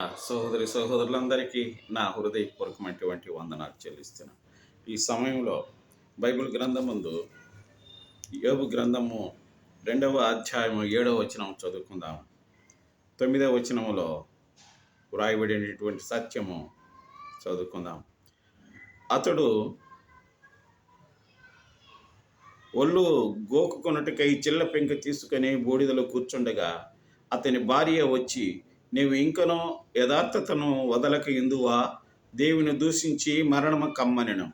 సహోదరి సహోదరులందరికీ నా హృదయపూర్వకమైనటువంటి వందనాలు చెల్లిస్తున్నాను ఈ సమయంలో బైబిల్ గ్రంథముందు ముందు గ్రంథము రెండవ అధ్యాయము ఏడవ వచనం చదువుకుందాం తొమ్మిదవ వచనములో వ్రాయబడినటువంటి సత్యము చదువుకుందాం అతడు ఒళ్ళు గోకుకొనుటకై చిల్ల పెంక తీసుకొని బూడిదలో కూర్చుండగా అతని భార్య వచ్చి నీవు ఇంకనో యథార్థతను వదలక ఇందువా దేవుని దూషించి మరణము కమ్మనెను.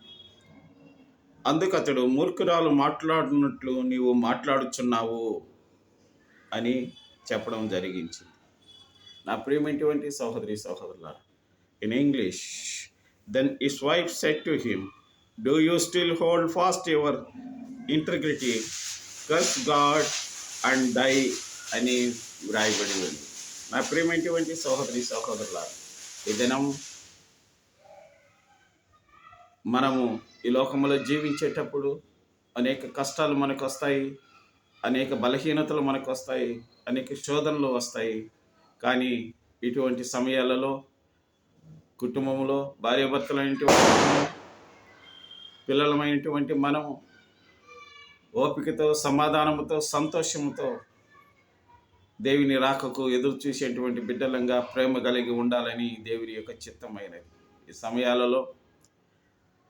అందుకు అతడు మూర్ఖురాలు మాట్లాడినట్లు నీవు మాట్లాడుచున్నావు అని చెప్పడం జరిగింది నా ప్రియమైనటువంటి సహోదరి సహోదరుల in English then is wife set to him do you still hold fast your integrity? Curse God and die అని వ్రాయబడి ఉంది. నా ప్రియమైనటువంటి సహోదరి సహోదరుల ఈ దినం మనము ఈ లోకంలో జీవించేటప్పుడు అనేక కష్టాలు మనకు వస్తాయి అనేక బలహీనతలు మనకు వస్తాయి అనేక శోధనలు వస్తాయి. కానీ ఇటువంటి సమయాలలో కుటుంబంలో భార్యాభర్తలైనటువంటి పిల్లలమైనటువంటి మనము ఓపికతో సమాధానంతో సంతోషంతో దేవుని రాకకు ఎదురు చూసేటువంటి బిడ్డలంగా ప్రేమ కలిగి ఉండాలని దేవుని యొక్క చిత్తమైనది. ఈ సమయాలలో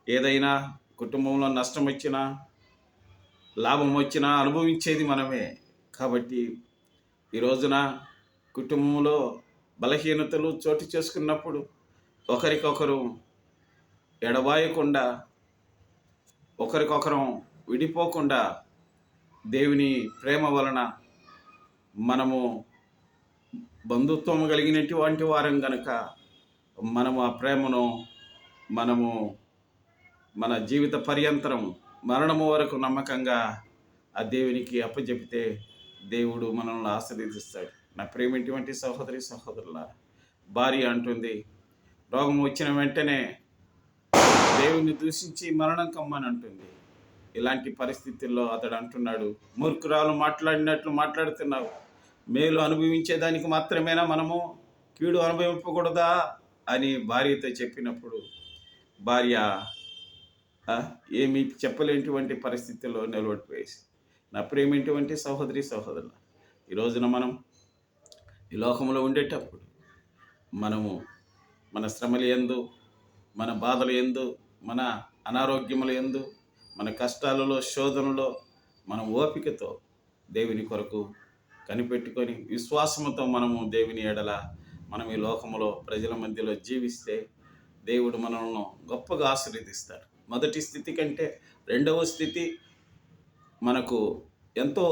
ఏదైనా కుటుంబంలో నష్టం వచ్చినా లాభం వచ్చినా అనుభవించేది మనమే. కాబట్టి ఈ రోజున కుటుంబంలో బలహీనతలు చోటు చేసుకున్నప్పుడు ఒకరికొకరు ఎడబాయకుండా ఒకరికొకరం విడిపోకుండా దేవుని ప్రేమ వలన మనము బంధుత్వం కలిగినటువంటి వారం కనుక మనము ఆ ప్రేమను మనము మన జీవిత పర్యంతరం మరణము వరకు నమ్మకంగా ఆ దేవునికి అప్పచెపితే దేవుడు మనల్ని ఆశీర్వదిస్తాడు. నా ప్రేమిటువంటి సహోదరి సహోదరుల భార్య అంటుంది రోగం వచ్చిన వెంటనే దేవుని దూషించి మరణం కమ్మని అంటుంది. ఇలాంటి పరిస్థితుల్లో అతడు అంటున్నాడు మూర్ఖురాలు మాట్లాడినట్లు మాట్లాడుతున్నావు. మేలు అనుభవించేదానికి మాత్రమేనా మనము? కీడు అనుభవింపకూడదా? అని భార్యతో చెప్పినప్పుడు భార్య ఏమి ఏమీ పరిస్థితుల్లో నిలబడిపోయేసి నా ప్రేమేటువంటి సహోదరి సహోదరుల ఈ రోజున మనం ఈ లోకంలో ఉండేటప్పుడు మనము మన శ్రమలు ఎందు మన బాధలు ఎందు మన అనారోగ్యముల ఎందు మన కష్టాలలో శోధనలో మన ఓపికతో దేవుని కొరకు కనిపెట్టుకొని విశ్వాసముతో మనము దేవుని ఎడల మనం ఈ లోకములో ప్రజల మధ్యలో జీవిస్తే దేవుడు మనల్ని గొప్పగా ఆశీర్వదిస్తాడు. మొదటి స్థితి కంటే రెండవ స్థితి మనకు ఎంతో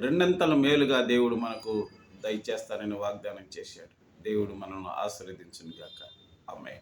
రెండంతల మేలుగా దేవుడు మనకు దయచేస్తానని వాగ్దానం చేశాడు. దేవుడు మనల్ని ఆశీర్వదించునుగాక. అమ్మాయి